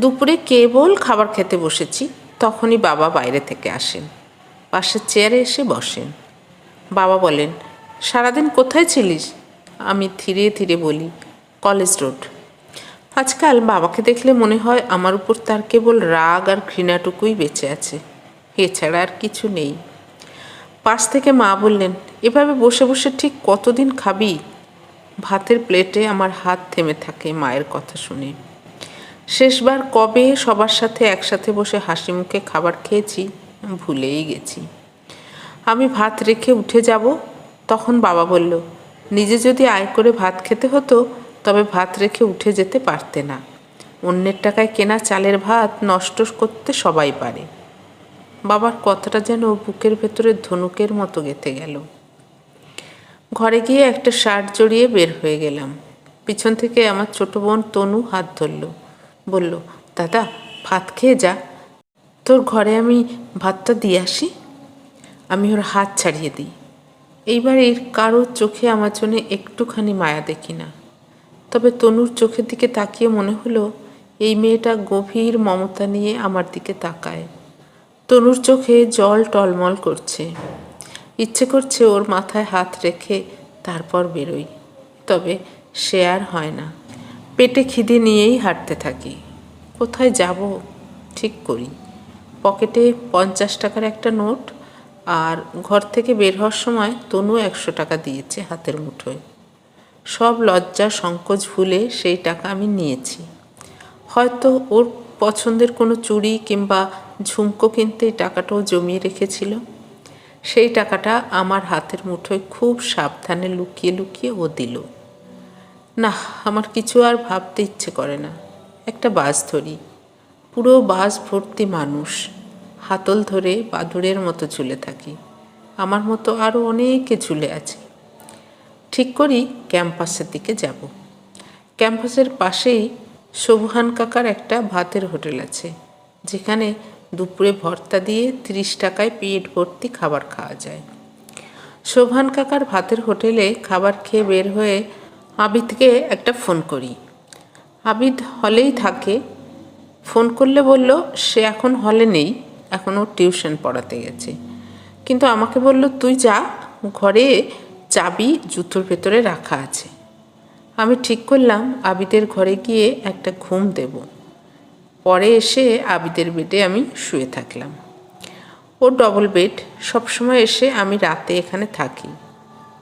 দুপুরে কেবল খাবার খেতে বসেছি, তখনই বাবা বাইরে থেকে আসেন। পাশের চেয়ারে এসে বসেন। বাবা বলেন, সারাদিন কোথায় ছিলিস? আমি ধীরে ধীরে বলি, কলেজ রোড। আজকাল বাবাকে দেখলে মনে হয় আমার উপর তার কেবল রাগ আর ঘৃণাটুকুই বেঁচে আছে। এছাড়া আর কিছু নেই। পাশ থেকে মা বললেন, এভাবে বসে বসে ঠিক কতদিন খাবি? ভাতের প্লেটে আমার হাত থেমে থাকে মায়ের কথা শুনে। শেষবার কবে সবার সাথে একসাথে বসে হাসি মুখে খাবার খেয়েছি, ভুলেই গেছি। আমি ভাত রেখে উঠে যাব, তখন বাবা বলল, নিজে যদি আয় করে ভাত খেতে হতো, তবে ভাত রেখে উঠে যেতে পারতে না। অন্যের টাকায় কেনা চালের ভাত নষ্ট করতে সবাই পারে। বাবার কথাটা যেন বুকের ভেতরে ধনুকের মতো গেঁথে গেল। ঘরে গিয়ে একটা শার্ট জড়িয়ে বের হয়ে গেলাম। পিছন থেকে আমার ছোট বোন তনু হাত ধরল। বলল, দাদা, ভাত খেয়ে যা। তোর ঘরে আমি ভাতটা দিয়ে আসি। আমি ওর হাত ছাড়িয়ে দিই। এইবার এর কারোর চোখে আমার জন্য একটুখানি মায়া দেখি না। তবে তনুর চোখের দিকে তাকিয়ে মনে হলো, এই মেয়েটা গভীর মমতা নিয়ে আমার দিকে তাকায়। তনুর চোখে জল টলমল করছে। ইচ্ছে করছে ওর মাথায় হাত রেখে তারপর বেরোই। তবে সে আর হয় না। পেটে খিদে নিয়েই হাঁটতে থাকি। কোথায় যাব ঠিক করি। পকেটে পঞ্চাশ টাকার একটা নোট আর ঘর থেকে বের হওয়ার সময় তনু একশো টাকা দিয়েছে হাতের মুঠোয়। সব লজ্জা সংকোচ ভুলে সেই টাকা আমি নিয়েছি। হয়তো ওর পছন্দের কোনো চুড়ি কিংবা ঝুমকো কিনতে এই টাকাটাও জমিয়ে রেখেছিল। সেই টাকাটা আমার হাতের মুঠোয় খুব সাবধানে লুকিয়ে লুকিয়ে ও দিল। না আমার কিছু আর ভাবতে ইচ্ছে করে না। একটা বাস ধরি। পুরো বাস ভর্তি মানুষ। হাতল ধরে বাদুড়ের মতো ঝুলে থাকি। আমার মতো আরও অনেকে ঝুলে আছে। ঠিক করি ক্যাম্পাসের দিকে যাব। ক্যাম্পাসের পাশেই শোভহান কাকার একটা ভাতের হোটেল আছে। যেখানে দুপুরে ভর্তা দিয়ে তিরিশ টাকায় পেট ভর্তি খাবার খাওয়া যায়। শোভান কাকার ভাতের হোটেলে খাবার খেয়ে বের হয়ে আবিদকে একটা ফোন করি। আবিদ হলেই থাকে। ফোন করলে বলল, সে এখন হলে নেই, এখন ও টিউশন পড়াতে গেছে। কিন্তু আমাকে বলল, তুই যা, ঘরে চাবি, জুতোর ভেতরে রাখা আছে। আমি ঠিক করলাম, আবিদের ঘরে গিয়ে একটা ঘুম দেব। পরে এসে আবিদের বেডে আমি শুয়ে থাকলাম। ওর ডবল বেড সবসময় এসে আমি রাতে এখানে থাকি।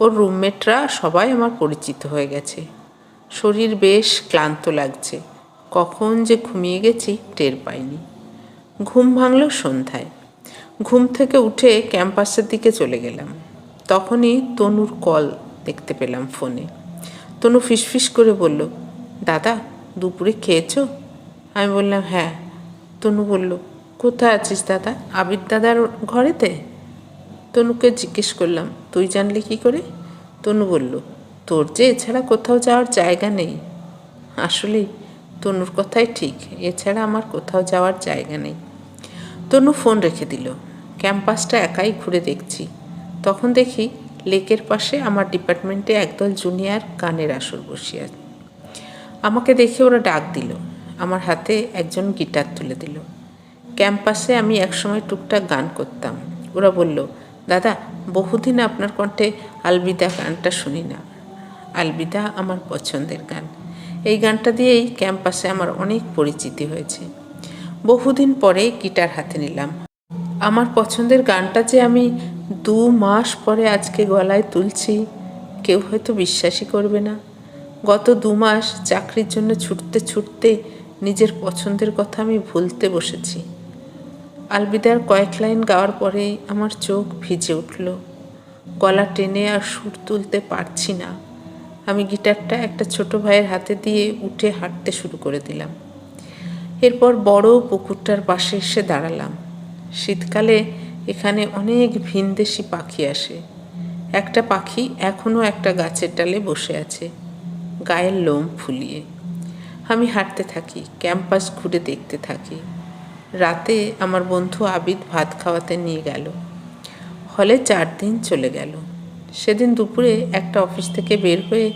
ওর রুমমেটরা সবাই আমার পরিচিত হয়ে গেছে। শরীর বেশ ক্লান্ত লাগছে। কখন যে ঘুমিয়ে গেছি টের পাইনি। ঘুম ভাঙল সন্ধ্যায়। ঘুম থেকে উঠে ক্যাম্পাসের দিকে চলে গেলাম। তখনই তনুর কল দেখতে পেলাম ফোনে তনু ফিসফিস করে বলল, দাদা, দুপুরে খেয়েছো? আমি বললাম হ্যাঁ। তনু বলল, কোথায় আছিস দাদা? আবির দাদার ঘরেতে? তনুকে জিজ্ঞেস করলাম তুই জানলি কি করে? তনু বলল, তোর যে এছাড়া কোথাও যাওয়ার জায়গা নেই। আসলেই, তনুর কথাই ঠিক, এছাড়া আমার কোথাও যাওয়ার জায়গা নেই। তনু ফোন রেখে দিল, ক্যাম্পাসটা একাই ঘুরে দেখছি। তখন দেখি, লেকের পাশে আমার ডিপার্টমেন্টে একদল জুনিয়র গানের আসর বসিয়ে আমাকে দেখে ওরা ডাক দিল, আমার হাতে একজন গিটার তুলে দিল। ক্যাম্পাসে আমি একসময় টুকটাক গান করতাম। ওরা বলল দাদা, বহুদিন আপনার কণ্ঠে আলবিদা গানটা শুনি না। আলবিদা আমার পছন্দের গান। এই গানটা দিয়েই ক্যাম্পাসে আমার অনেক পরিচিতি হয়েছে। বহুদিন পরে গিটার হাতে নিলাম। আমার পছন্দের গানটা যে আমি দু মাস পরে আজকে গলায় তুলছি, কেউ হয়তো বিশ্বাসই করবে না। গত দু মাস চাকরির জন্য ছুটতে ছুটতে নিজের পছন্দের কথা আমি ভুলতে বসেছি। আলবিদার কয়েক লাইন গাওয়ার পরেই আমার চোখ ভিজে উঠল। গলা টেনে আর সুর তুলতে পারছি না। আমি গিটারটা একটা ছোট ভাইয়ের হাতে দিয়ে উঠে হাঁটতে শুরু করে দিলাম। এরপর বড় পুকুরটার পাশে এসে দাঁড়ালাম। শীতকালে এখানে অনেক ভিনদেশি পাখি আসে। একটা পাখি এখনও একটা গাছের ডালে বসে আছে, গায়ের লোম ফুলিয়ে। আমি হাঁটতে থাকি, ক্যাম্পাস ঘুরে দেখতে থাকি। রাতে আমার বন্ধু আবিদ ভাত খাওয়াতে নিয়ে গেল। হলে চার দিন চলে গেল। সেদিন দুপুরে একটা অফিস থেকে বের হয়ে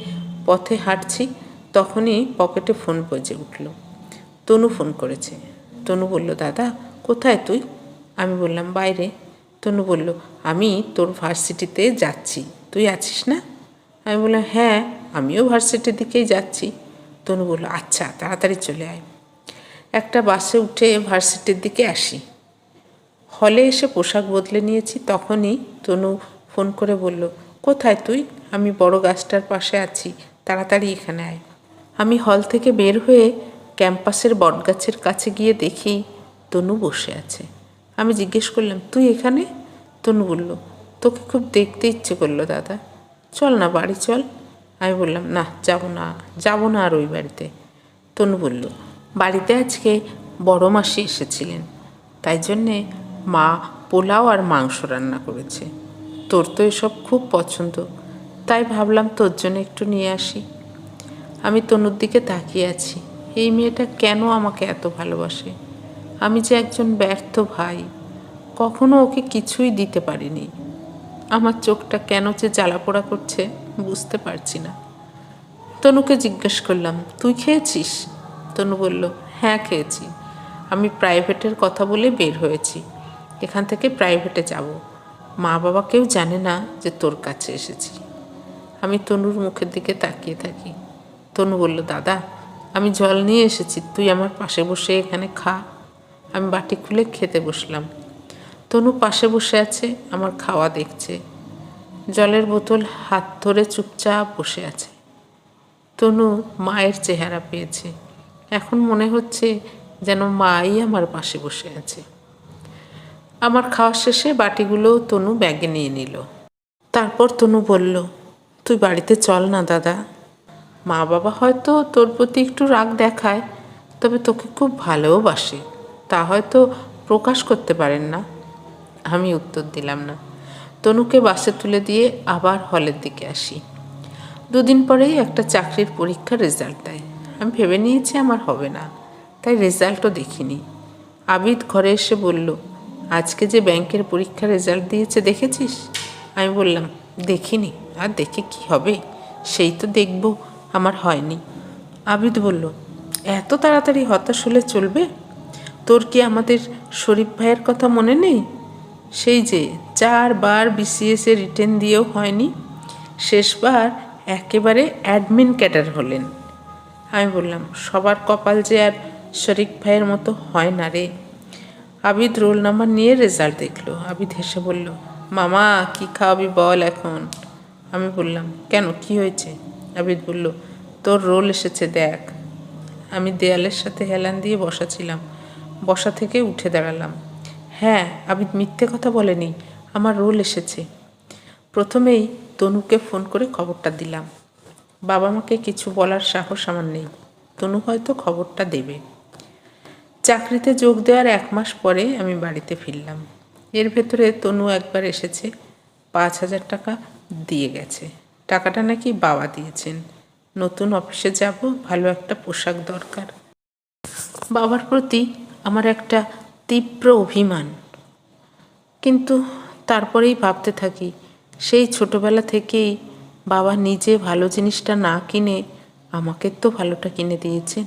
পথে হাঁটছি, তখনই পকেটে ফোন বেজে উঠল। তনু ফোন করেছে। তনু বলল, দাদা, কোথায় তুই? আমি বললাম, বাইরে। তনু বলল, আমি তোর ভার্সিটিতে যাচ্ছি। তুই আছিস না? আমি বললাম হ্যাঁ আমিও ভার্সিটির দিকেই যাচ্ছি। তনু বলল আচ্ছা তাড়াতাড়ি চলে আয়। একটা বাসে উঠে ভার্সিটির দিকে আসি। হলে এসে পোশাক বদলে নিয়েছি, তখনই তনু ফোন করে বলল, কোথায় তুই? আমি বড় গাছটার পাশে আছি, তাড়াতাড়ি এখানে আয়। আমি হল থেকে বের হয়ে ক্যাম্পাসের বটগাছের কাছে গিয়ে দেখি তনু বসে আছে। আমি জিজ্ঞেস করলাম, তুই এখানে? তনু বলল, তোকে খুব দেখতে ইচ্ছে করল দাদা। চল না, বাড়ি চল। আমি বললাম, না, যাব না যাব না আর ওই বাড়িতে। তনু বলল বাড়িতে আজকে বড় মাসি এসেছিলেন। তাই জন্যে মা পোলাও আর মাংস রান্না করেছে। তোর তো এসব খুব পছন্দ, তাই ভাবলাম তোর জন্য একটু নিয়ে আসি। আমি তনুর দিকে তাকিয়ে আছি, এই মেয়েটা কেন আমাকে এত ভালোবাসে? আমি যে একজন ব্যর্থ ভাই, কখনো ওকে কিছুই দিতে পারিনি। আমার চোখটা কেন যে জ্বালাপোড়া করছে বুঝতে পারছি না। তনুকে জিজ্ঞেস করলাম, তুই খেয়েছিস? তনু বলল হ্যাঁ খেয়েছি। আমি প্রাইভেটের কথা বলে বের হয়েছি। এখান থেকে প্রাইভেটে যাব। মা বাবা কেউ জানে না যে তোর কাছে এসেছি। আমি তনুর মুখের দিকে তাকিয়ে থাকি। তনু বলল, দাদা, আমি জল নিয়ে এসেছি। তুই আমার পাশে বসে এখানে খা। আমি বাটি খুলে খেতে বসলাম। তনু পাশে বসে আছে, আমার খাওয়া দেখছে। জলের বোতল হাত ধরে চুপচাপ বসে আছে। তনু মায়ের চেহারা পেয়েছে। এখন মনে হচ্ছে যেন মাই আমার পাশে বসে আছে। আমার খাওয়া শেষে বাটিগুলো তনু ব্যাগে নিয়ে নিল। তারপর তনু বলল, তুই বাড়িতে চল না দাদা। মা বাবা হয়তো তোর প্রতি একটু রাগ দেখায়, তবে তোকে খুব ভালোবাসে। তা হয়তো প্রকাশ করতে পারেন না। আমি উত্তর দিলাম না। তনুকে বাসে তুলে দিয়ে আবার হলের দিকে আসি। দুদিন পরেই একটা চাকরির পরীক্ষার রেজাল্ট দেয়। আমি ভেবে নিয়েছি আমার হবে না। তাই রেজাল্টও দেখিনি। আবিদ ঘরে এসে বলল, আজকে যে ব্যাংকের পরীক্ষার রেজাল্ট দিয়েছে, দেখেছিস? আমি বললাম, দেখিনি। আর দেখে কি হবে? সেই তো দেখব। আমার হয়নি। আবিদ বলল, এত তাড়াতাড়ি হতাশ হলে চলবে? তোর কি আমাদের শরীফ ভাইয়ের কথা মনে নেই? সেই যে চারবার বিসিএসে রিটেন দিয়েও হয়নি, শেষবার একেবারে অ্যাডমিন ক্যাডার হলেন। আমি বললাম, সবার কপাল যে আর শরিক ভাইয়ের মতো হয় না রে। আবিদ রোল নাম্বার নিয়ে রেজাল্ট দেখল। আবিদ হেসে বলল, মামা, কি খাওয়াবি বল এখন? আমি বললাম, কেন, কি হয়েছে? আবিদ বলল, তোর রোল এসেছে, দেখ। আমি দেয়ালের সাথে হেলান দিয়ে বসা ছিলাম। বসা থেকে উঠে দাঁড়ালাম। হ্যাঁ আবিদ মিথ্যে কথা বলেনি, আমার রোল এসেছে। প্রথমেই তনুকে ফোন করে খবরটা দিলাম। বাবা মাকে কিছু বলার সাহস আমার নেই। তনু হয়তো খবরটা দেবে। চাকরিতে যোগ দেওয়ার এক মাস পরে আমি বাড়িতে ফিরলাম। এর ভেতরে তনু একবার এসেছে, পাঁচ হাজার টাকা দিয়ে গেছে। টাকাটা নাকি বাবা দিয়েছেন। নতুন অফিসে যাব, ভালো একটা পোশাক দরকার। বাবার প্রতি আমার একটা তীব্র অভিমান। কিন্তু তারপরেই ভাবতে থাকি, সেই ছোটবেলা থেকেই বাবা নিজে ভালো জিনিসটা না কিনে আমাকে তো ভালোটা কিনে দিয়েছেন।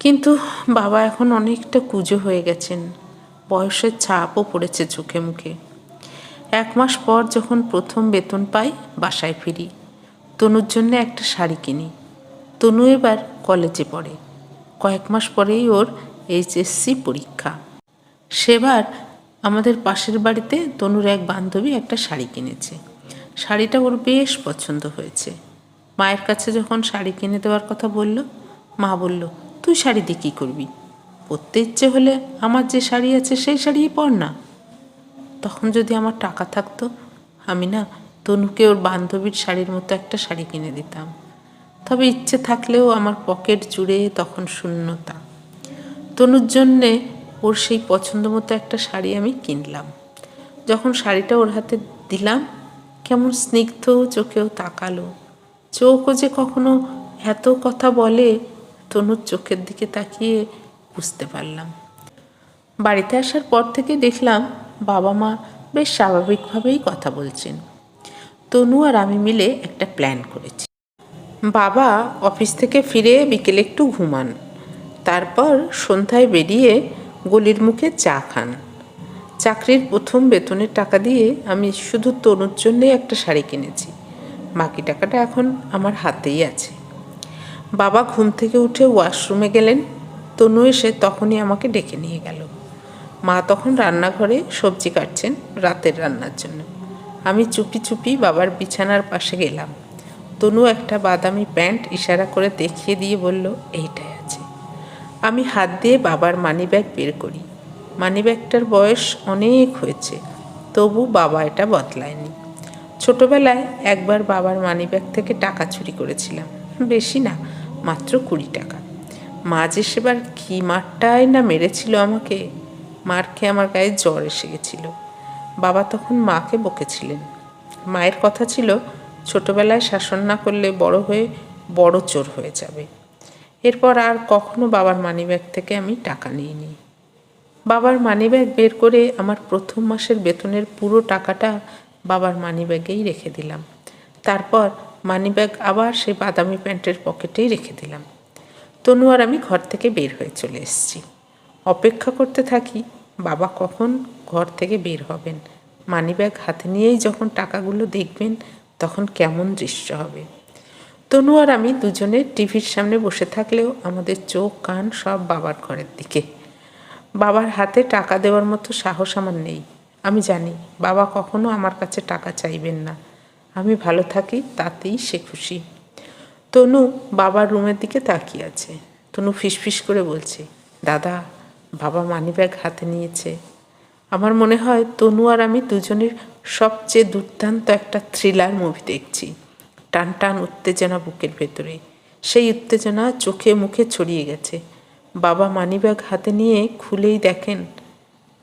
কিন্তু বাবা এখন অনেকটা কুজো হয়ে গেছেন। বয়সের ছাপও পড়েছে চোখে মুখে। এক মাস পর যখন প্রথম বেতন পাই, বাসায় ফিরি। তনুর জন্য একটা শাড়ি কিনি। তনু এবার কলেজে পড়ে। কয়েক মাস পরেই ওর এইচএসসি পরীক্ষা। সেবার আমাদের পাশের বাড়িতে তনুর এক বান্ধবী একটা শাড়ি কিনেছে। শাড়িটা ওর বেশ পছন্দ হয়েছে। মায়ের কাছে যখন শাড়ি কিনে দেওয়ার কথা বলল, মা বলল, তুই শাড়ি দিয়ে কী করবি? পরতে ইচ্ছে হলে আমার যে শাড়ি আছে সেই শাড়িই পর না। তখন যদি আমার টাকা থাকতো, আমি না তনুকে ওর বান্ধবীর শাড়ির মতো একটা শাড়ি কিনে দিতাম। তবে ইচ্ছে থাকলেও আমার পকেট জুড়ে তখন শূন্যতা। তনুর জন্যে ওর সেই পছন্দ মতো একটা শাড়ি আমি কিনলাম। যখন শাড়িটা ওর হাতে দিলাম কেমন স্নিগ্ধ চোখেও তাকালো। চোখও যে কখনো এত কথা বলে, তনুর চোখের দিকে তাকিয়ে বুঝতে পারলাম। বাড়িতে আসার পর থেকে দেখলাম বাবা মা বেশ স্বাভাবিকভাবেই কথা বলছেন। তনু আর আমি মিলে একটা প্ল্যান করেছি। বাবা অফিস থেকে ফিরে বিকেলে একটু ঘুমান। তারপর সন্ধ্যায় বেরিয়ে গলির মুখে চা খান। চাকরির প্রথম বেতনের টাকা দিয়ে আমি শুধু তনুর জন্যে একটা শাড়ি কিনেছি। বাকি টাকাটা এখন আমার হাতেই আছে। বাবা ঘুম থেকে উঠে ওয়াশরুমে গেলেন। তনু এসে তখনই আমাকে ডেকে নিয়ে গেল। মা তখন রান্নাঘরে সবজি কাটছেন রাতের রান্নার জন্য। আমি চুপি চুপি বাবার বিছানার পাশে গেলাম। তনু একটা বাদামি প্যান্ট ইশারা করে দেখিয়ে দিয়ে বলল, এইটাই আছে। আমি হাত দিয়ে বাবার মানিব্যাগ বের করি। মানিব্যাগটার বয়স অনেক হয়েছে, তবু বাবা এটা বদলায়নি। ছোটবেলায় একবার বাবার মানিব্যাগ থেকে টাকা চুরি করেছিলাম, বেশি না, মাত্র কুড়ি টাকা। মা যে সেবার কি মারটাই না মেরেছিল আমাকে, মার খেয়ে আমার গায়ে জ্বর এসে গেছিল। বাবা তখন মাকে বকেছিলেন। মায়ের কথা ছিল, ছোটবেলায় শাসন না করলে বড় হয়ে বড় চোর হয়ে যাবে। এরপর আর কখনো বাবার মানিব্যাগ থেকে আমি টাকা নিইনি। বাবার মানিব্যাগ বের করে আমার প্রথম মাসের বেতনের পুরো টাকাটা বাবার মানিব্যাগেই রেখে দিলাম। তারপর মানিব্যাগ আবার সেই বাদামি প্যান্টের পকেটেই রেখে দিলাম। তনু আর আমি ঘর থেকে বের হয়ে চলে এসেছি। অপেক্ষা করতে থাকি, বাবা কখন ঘর থেকে বের হবেন? মানিব্যাগ হাতে নিয়েই যখন টাকাগুলো দেখবেন, তখন কেমন দৃশ্য হবে? তনু আর আমি দুজনে টিভির সামনে বসে থাকলেও আমাদের চোখ কান সব বাবার ঘরের দিকে। বাবার হাতে টাকা দেওয়ার মতো সাহস আমার নেই। আমি জানি, বাবা কখনো আমার কাছে টাকা চাইবেন না। আমি ভালো থাকি, তাতেই সে খুশি। তনু বাবার রুমের দিকে তাকিয়ে আছে। তনু ফিসফিস করে বলছে, দাদা, বাবা মানিব্যাগ হাতে নিয়েছে। আমার মনে হয় তনু আর আমি দুজনের সবচেয়ে দুর্দান্ত একটা থ্রিলার মুভি দেখছি। টান টান উত্তেজনা বুকের ভেতরে। সেই উত্তেজনা চোখে মুখে ছড়িয়ে গেছে। বাবা মানিব্যাগ হাতে নিয়ে খুলেই দেখেন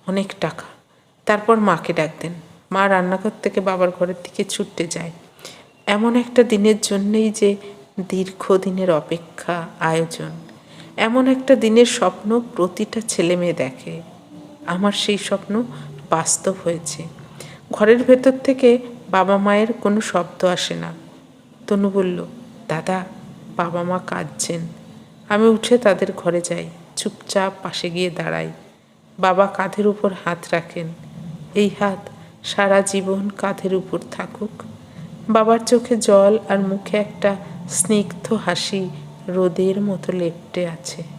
অনেক টাকা। তারপর মাকে ডাক দেন। মা রান্নাঘর থেকে বাবার ঘরের দিকে ছুটতে যায়। এমন একটা দিনের জন্যেই যে দীর্ঘদিনের অপেক্ষা, আয়োজন। এমন একটা দিনের স্বপ্ন প্রতিটা ছেলে মেয়ে দেখে। আমার সেই স্বপ্ন বাস্তব হয়েছে। ঘরের ভেতর থেকে বাবা মায়ের কোনো শব্দ আসে না। তনু বলল, দাদা, বাবা মা কাঁদছেন। আমি উঠে তাদের ঘরে যাই, চুপচাপ পাশে গিয়ে দাঁড়াই। বাবা কাঁধের উপর হাত রাখেন। এই হাত সারা জীবন কাঁধের উপর থাকুক। বাবার চোখে জল আর মুখে একটা স্নিগ্ধ হাসি রোদের মতো লেপটে আছে।